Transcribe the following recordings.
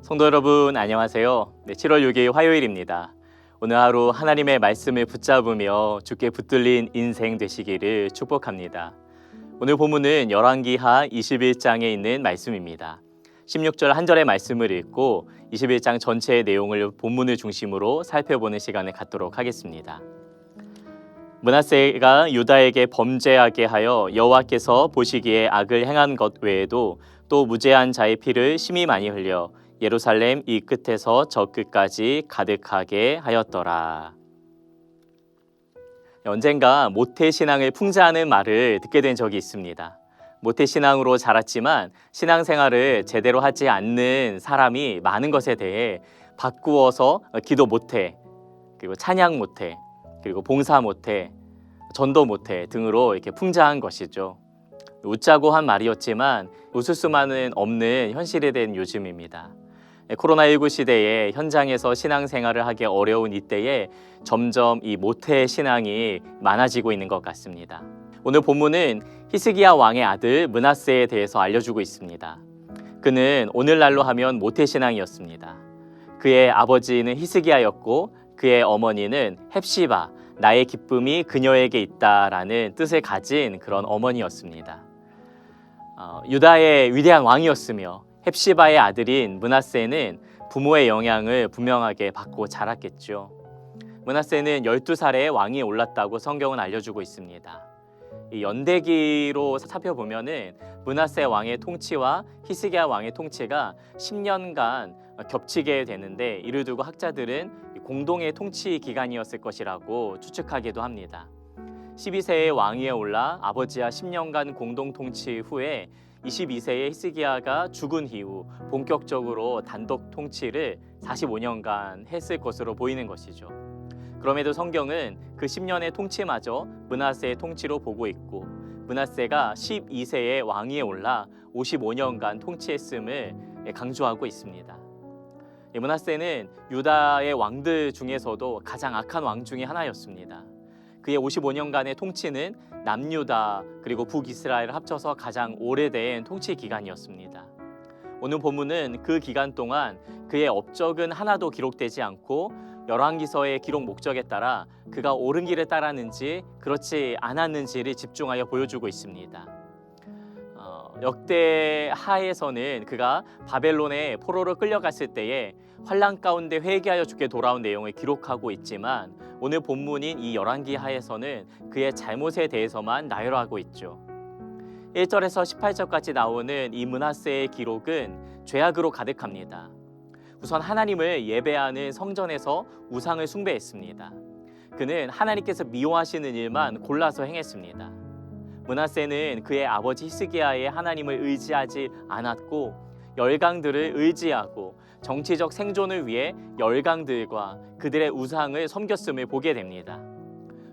성도 여러분 안녕하세요. 네, 7월 6일 화요일입니다. 오늘 하루 하나님의 말씀을 붙잡으며 주께 붙들린 인생 되시기를 축복합니다. 오늘 본문은 열왕기하 21장에 있는 말씀입니다. 16절 한 절의 말씀을 읽고 21장 전체의 내용을 본문을 중심으로 살펴보는 시간을 갖도록 하겠습니다. 문하세가 유다에게 범죄하게 하여 여호와께서 보시기에 악을 행한 것 외에도 또 무죄한 자의 피를 심히 많이 흘려 예루살렘 이 끝에서 저 끝까지 가득하게 하였더라. 언젠가 모태 신앙을 풍자하는 말을 듣게 된 적이 있습니다. 모태 신앙으로 자랐지만 신앙 생활을 제대로 하지 않는 사람이 많은 것에 대해 바꾸어서 기도 못해 그리고 찬양 못해 그리고 봉사 못해 전도 못해 등으로 이렇게 풍자한 것이죠. 웃자고 한 말이었지만 웃을 수만은 없는 현실이 된 요즘입니다. 코로나19 시대에 현장에서 신앙생활을 하기 어려운 이때에 점점 이 모태 신앙이 많아지고 있는 것 같습니다. 오늘 본문은 히스기야 왕의 아들 문하세에 대해서 알려주고 있습니다. 그는 오늘날로 하면 모태 신앙이었습니다. 그의 아버지는 히스기야였고 그의 어머니는 헵시바 나의 기쁨이 그녀에게 있다라는 뜻을 가진 그런 어머니였습니다. 어, 유다의 위대한 왕이었으며 헵시바의 아들인 문하세는 부모의 영향을 분명하게 받고 자랐겠죠. 문하세는 12살에 왕이 올랐다고 성경은 알려주고 있습니다. 이 연대기로 살펴보면은 문하세 왕의 통치와 히스기야 왕의 통치가 10년간 겹치게 되는데 이를 두고 학자들은 공동의 통치 기간이었을 것이라고 추측하기도 합니다. 12세의 왕위에 올라 아버지와 10년간 공동 통치 후에 22세의 히스기야가 죽은 이후 본격적으로 단독 통치를 45년간 했을 것으로 보이는 것이죠. 그럼에도 성경은 그 10년의 통치마저 문하세의 통치로 보고 있고 문하세가 12세의 왕위에 올라 55년간 통치했음을 강조하고 있습니다. 이 문하세는 유다의 왕들 중에서도 가장 악한 왕 중의 하나였습니다. 그의 55년간의 통치는 남유다 그리고 북이스라엘을 합쳐서 가장 오래된 통치 기간이었습니다. 오늘 본문은 그 기간 동안 그의 업적은 하나도 기록되지 않고 열왕기서의 기록 목적에 따라 그가 옳은 길을 따랐는지 그렇지 않았는지를 집중하여 보여주고 있습니다. 어, 역대 하에서는 그가 바벨론에 포로로 끌려갔을 때에 환란 가운데 회개하여 죽게 돌아온 내용을 기록하고 있지만 오늘 본문인 이 열왕기 하에서는 그의 잘못에 대해서만 나열하고 있죠. 1절에서 18절까지 나오는 이 문하세의 기록은 죄악으로 가득합니다. 우선 하나님을 예배하는 성전에서 우상을 숭배했습니다. 그는 하나님께서 미워하시는 일만 골라서 행했습니다. 문하세는 그의 아버지 히스기야의 하나님을 의지하지 않았고 열강들을 의지하고 정치적 생존을 위해 열강들과 그들의 우상을 섬겼음을 보게 됩니다.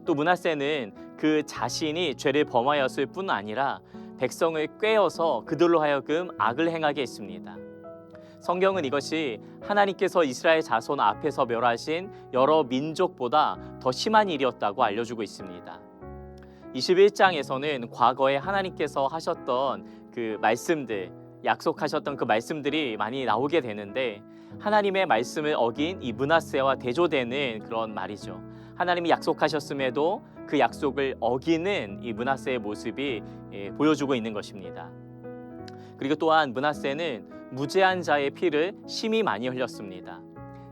또 문하세는 그 자신이 죄를 범하였을 뿐 아니라 백성을 꾀어서 그들로 하여금 악을 행하게 했습니다. 성경은 이것이 하나님께서 이스라엘 자손 앞에서 멸하신 여러 민족보다 더 심한 일이었다고 알려주고 있습니다. 21장에서는 과거에 하나님께서 하셨던 그 말씀들, 약속하셨던 그 말씀들이 많이 나오게 되는데 하나님의 말씀을 어긴 이 문하세와 대조되는 그런 말이죠. 하나님이 약속하셨음에도 그 약속을 어기는 이 문하세의 모습이 예, 보여주고 있는 것입니다. 그리고 또한 문하세는 무죄한 자의 피를 심히 많이 흘렸습니다.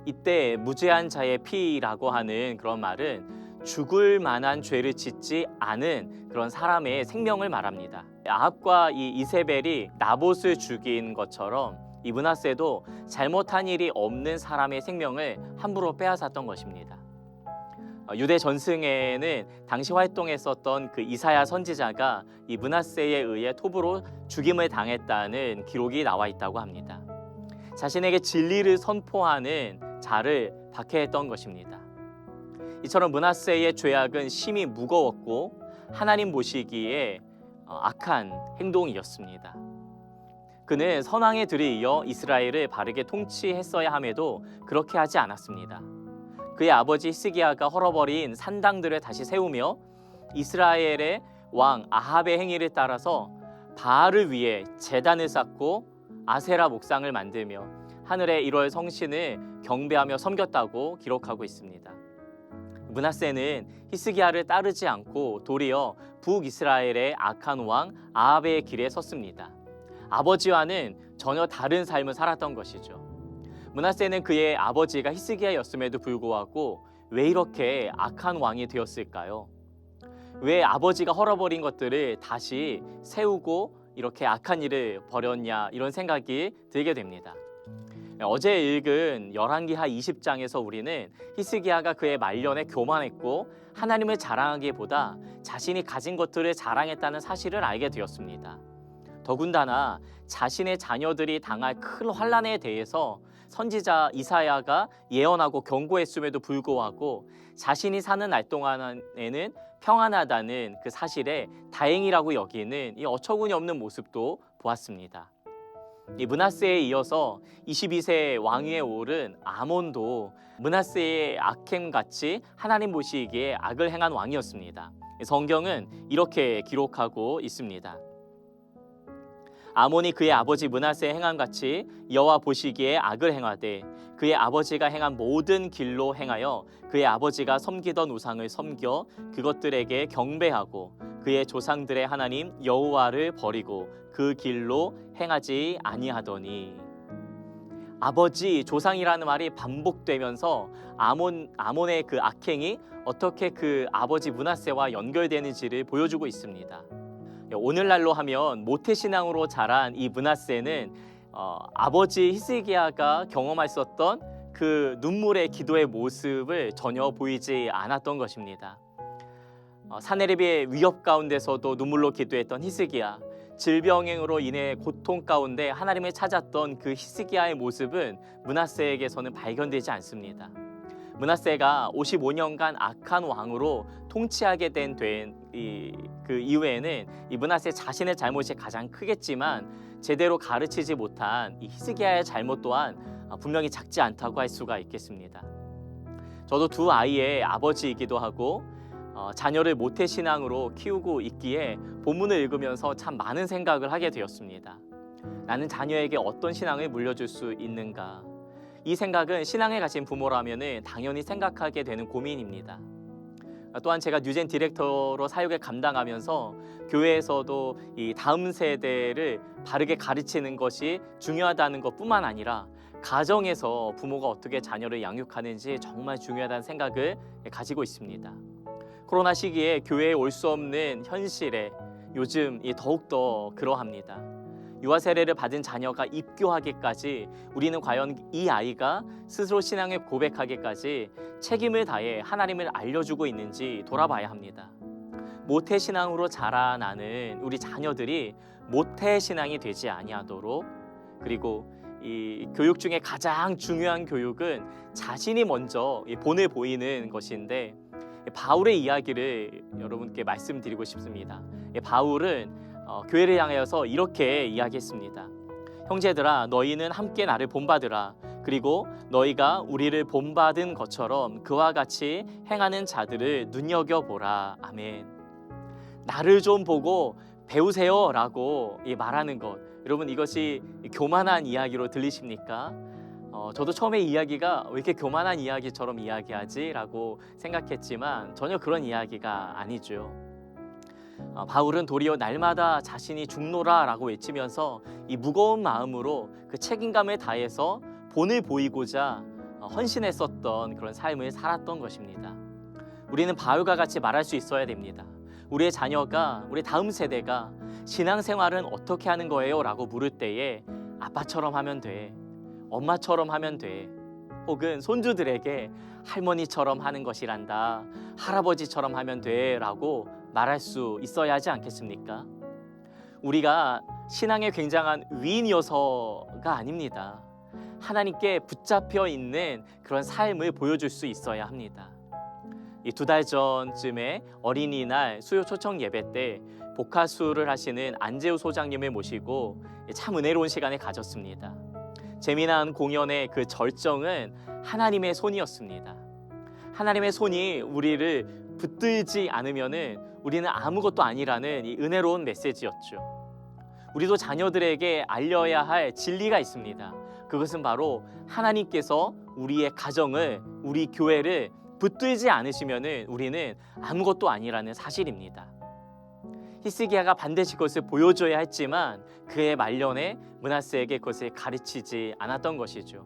이때 무죄한 자의 피라고 하는 그런 말은 죽을 만한 죄를 짓지 않은 그런 사람의 생명을 말합니다. 아합과 이 이세벨이 나봇을 죽인 것처럼 이 문하세도 잘못한 일이 없는 사람의 생명을 함부로 빼앗았던 것입니다. 어, 유대 전승에는 당시 활동했었던 그 이사야 선지자가 이 문하세에 의해 톱으로 죽임을 당했다는 기록이 나와 있다고 합니다. 자신에게 진리를 선포하는 자를 박해했던 것입니다. 이처럼 문하세의 죄악은 심히 무거웠고 하나님 보시기에 어, 악한 행동이었습니다. 그는 선왕의 들에 이어 이스라엘을 바르게 통치했어야 함에도 그렇게 하지 않았습니다. 그의 아버지 히스기야가 헐어버린 산당들을 다시 세우며 이스라엘의 왕 아합의 행위를 따라서 바알을 위해 제단을 쌓고 아세라 목상을 만들며 하늘의 1월 성신을 경배하며 섬겼다고 기록하고 있습니다. 문하세는 히스기야를 따르지 않고 도리어 북이스라엘의 악한 왕 아합의 길에 섰습니다. 아버지와는 전혀 다른 삶을 살았던 것이죠. 문하세는 그의 아버지가 히스기야였음에도 불구하고 왜 이렇게 악한 왕이 되었을까요? 왜 아버지가 헐어버린 것들을 다시 세우고 이렇게 악한 일을 벌였냐 이런 생각이 들게 됩니다. 어제 읽은 열왕기하 20장에서 우리는 히스기야가 그의 말년에 교만했고 하나님을 자랑하기보다 자신이 가진 것들을 자랑했다는 사실을 알게 되었습니다. 더군다나 자신의 자녀들이 당할 큰 환란에 대해서 선지자 이사야가 예언하고 경고했음에도 불구하고 자신이 사는 날 동안에는 평안하다는 그 사실에 다행이라고 여기는 이 어처구니 없는 모습도 보았습니다. 이 문하세에 이어서 22세 왕위에 오른 아몬도 문하세의 악행 같이 하나님 보시기에 악을 행한 왕이었습니다. 성경은 이렇게 기록하고 있습니다. 아몬이 그의 아버지 문하세의 행함 같이 여호와 보시기에 악을 행하되 그의 아버지가 행한 모든 길로 행하여 그의 아버지가 섬기던 우상을 섬겨 그것들에게 경배하고 그의 조상들의 하나님 여호와를 버리고 그 길로 행하지 아니하더니 아버지 조상이라는 말이 반복되면서 아몬 아몬의 그 악행이 어떻게 그 아버지 문하세와 연결되는지를 보여주고 있습니다. 오늘날로 하면 모태 신앙으로 자란 이 문하세는 어, 아버지 히스기야가 경험했었던 그 눈물의 기도의 모습을 전혀 보이지 않았던 것입니다. 어, 사내립의 위협 가운데서도 눈물로 기도했던 히스기야, 질병으로 인해 고통 가운데 하나님을 찾았던 그 히스기야의 모습은 문하세에게서는 발견되지 않습니다. 문하세가 55년간 악한 왕으로 통치하게 된 그 이후에는 이 문하세 자신의 잘못이 가장 크겠지만 제대로 가르치지 못한 이 히스기야의 잘못 또한 분명히 작지 않다고 할 수가 있겠습니다. 저도 두 아이의 아버지이기도 하고 어, 자녀를 모태 신앙으로 키우고 있기에 본문을 읽으면서 참 많은 생각을 하게 되었습니다. 나는 자녀에게 어떤 신앙을 물려줄 수 있는가? 이 생각은 신앙에 가진 부모라면 당연히 생각하게 되는 고민입니다. 또한 제가 뉴젠 디렉터로 사역을 감당하면서 교회에서도 이 다음 세대를 바르게 가르치는 것이 중요하다는 것뿐만 아니라 가정에서 부모가 어떻게 자녀를 양육하는지 정말 중요하다는 생각을 가지고 있습니다. 코로나 시기에 교회에 올 수 없는 현실에 요즘 더욱더 그러합니다. 유아 세례를 받은 자녀가 입교하기까지 우리는 과연 이 아이가 스스로 신앙을 고백하기까지 책임을 다해 하나님을 알려주고 있는지 돌아봐야 합니다. 모태 신앙으로 자라나는 우리 자녀들이 모태 신앙이 되지 아니하도록 그리고 이 교육 중에 가장 중요한 교육은 자신이 먼저 본을 보이는 것인데 바울의 이야기를 여러분께 말씀드리고 싶습니다. 바울은 어, 교회를 향하여서 이렇게 이야기했습니다. 형제들아 너희는 함께 나를 본받으라. 그리고 너희가 우리를 본받은 것처럼 그와 같이 행하는 자들을 눈여겨 보라. 아멘. 나를 좀 보고 배우세요라고 말하는 것. 여러분 이것이 교만한 이야기로 들리십니까? 어, 저도 처음에 이야기가 왜 이렇게 교만한 이야기처럼 이야기하지라고 생각했지만 전혀 그런 이야기가 아니죠. 어, 바울은 도리어 날마다 자신이 죽노라라고 외치면서 이 무거운 마음으로 그 책임감을 다해서 본을 보이고자 어, 헌신했었던 그런 삶을 살았던 것입니다. 우리는 바울과 같이 말할 수 있어야 됩니다. 우리의 자녀가 우리 다음 세대가 신앙생활은 어떻게 하는 거예요? 라고 물을 때에 아빠처럼 하면 돼. 엄마처럼 하면 돼. 혹은 손주들에게 할머니처럼 하는 것이란다. 할아버지처럼 하면 돼. 라고 말할 수 있어야 하지 않겠습니까? 우리가 신앙에 굉장한 위인이어서가 아닙니다. 하나님께 붙잡혀 있는 그런 삶을 보여줄 수 있어야 합니다. 이 두 달 전쯤에 어린이날 수요 초청 예배 때 복화수를 하시는 안재우 소장님을 모시고 참 은혜로운 시간을 가졌습니다. 재미난 공연의 그 절정은 하나님의 손이었습니다. 하나님의 손이 우리를 붙들지 않으면은 우리는 아무것도 아니라는 이 은혜로운 메시지였죠. 우리도 자녀들에게 알려야 할 진리가 있습니다. 그것은 바로 하나님께서 우리의 가정을 우리 교회를 붙들지 않으시면은 우리는 아무것도 아니라는 사실입니다. 히스기야가 반드시 그것을 보여줘야 했지만 그의 말년에 문하세에게 그것을 가르치지 않았던 것이죠.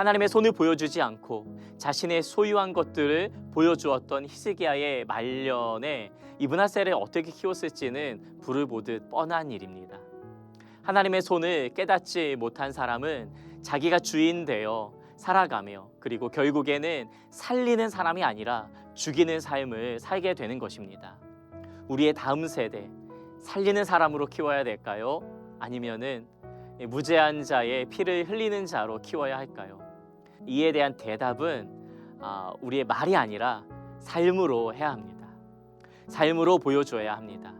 하나님의 손을 보여주지 않고 자신의 소유한 것들을 보여주었던 히스기야의 말년에 이 문하세를 어떻게 키웠을지는 불을 보듯 뻔한 일입니다. 하나님의 손을 깨닫지 못한 사람은 자기가 주인 되어 살아가며 그리고 결국에는 살리는 사람이 아니라 죽이는 삶을 살게 되는 것입니다. 우리의 다음 세대 살리는 사람으로 키워야 될까요? 아니면은 무죄한 자의 피를 흘리는 자로 키워야 할까요? 이에 대한 대답은 아, 우리의 말이 아니라 삶으로 해야 합니다. 삶으로 보여줘야 합니다.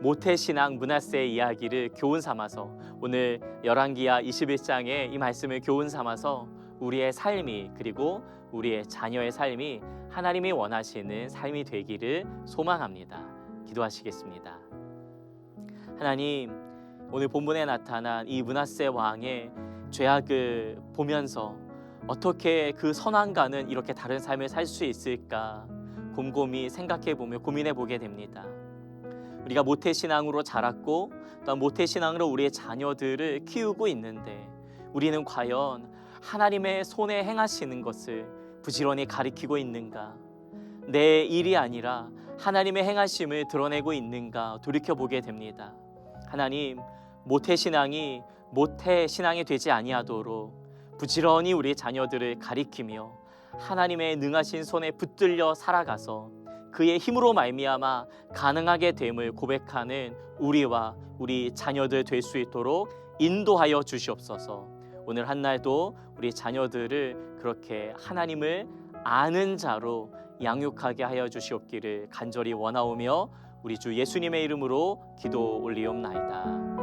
모태신앙 문하세의 이야기를 교훈 삼아서 오늘 열왕기야 21장의 이 말씀을 교훈 삼아서 우리의 삶이 그리고 우리의 자녀의 삶이 하나님이 원하시는 삶이 되기를 소망합니다. 기도하시겠습니다. 하나님, 오늘 본문에 나타난 이 문하세 왕의 죄악을 보면서 어떻게 그 선왕과는 이렇게 다른 삶을 살 수 있을까 곰곰이 생각해 보며 고민해 보게 됩니다. 우리가 모태 신앙으로 자랐고 또 모태 신앙으로 우리의 자녀들을 키우고 있는데 우리는 과연 하나님의 손에 행하시는 것을 부지런히 가리키고 있는가? 내 일이 아니라 하나님의 행하심을 드러내고 있는가 돌이켜 보게 됩니다. 하나님 모태 신앙이 모태 신앙이 되지 아니하도록 부지런히 우리 자녀들을 가리키며 하나님의 능하신 손에 붙들려 살아가서 그의 힘으로 말미암아 가능하게 됨을 고백하는 우리와 우리 자녀들 될 수 있도록 인도하여 주시옵소서. 오늘 한 날도 우리 자녀들을 그렇게 하나님을 아는 자로 양육하게 하여 주시옵기를 간절히 원하오며 우리 주 예수님의 이름으로 기도 올리옵나이다.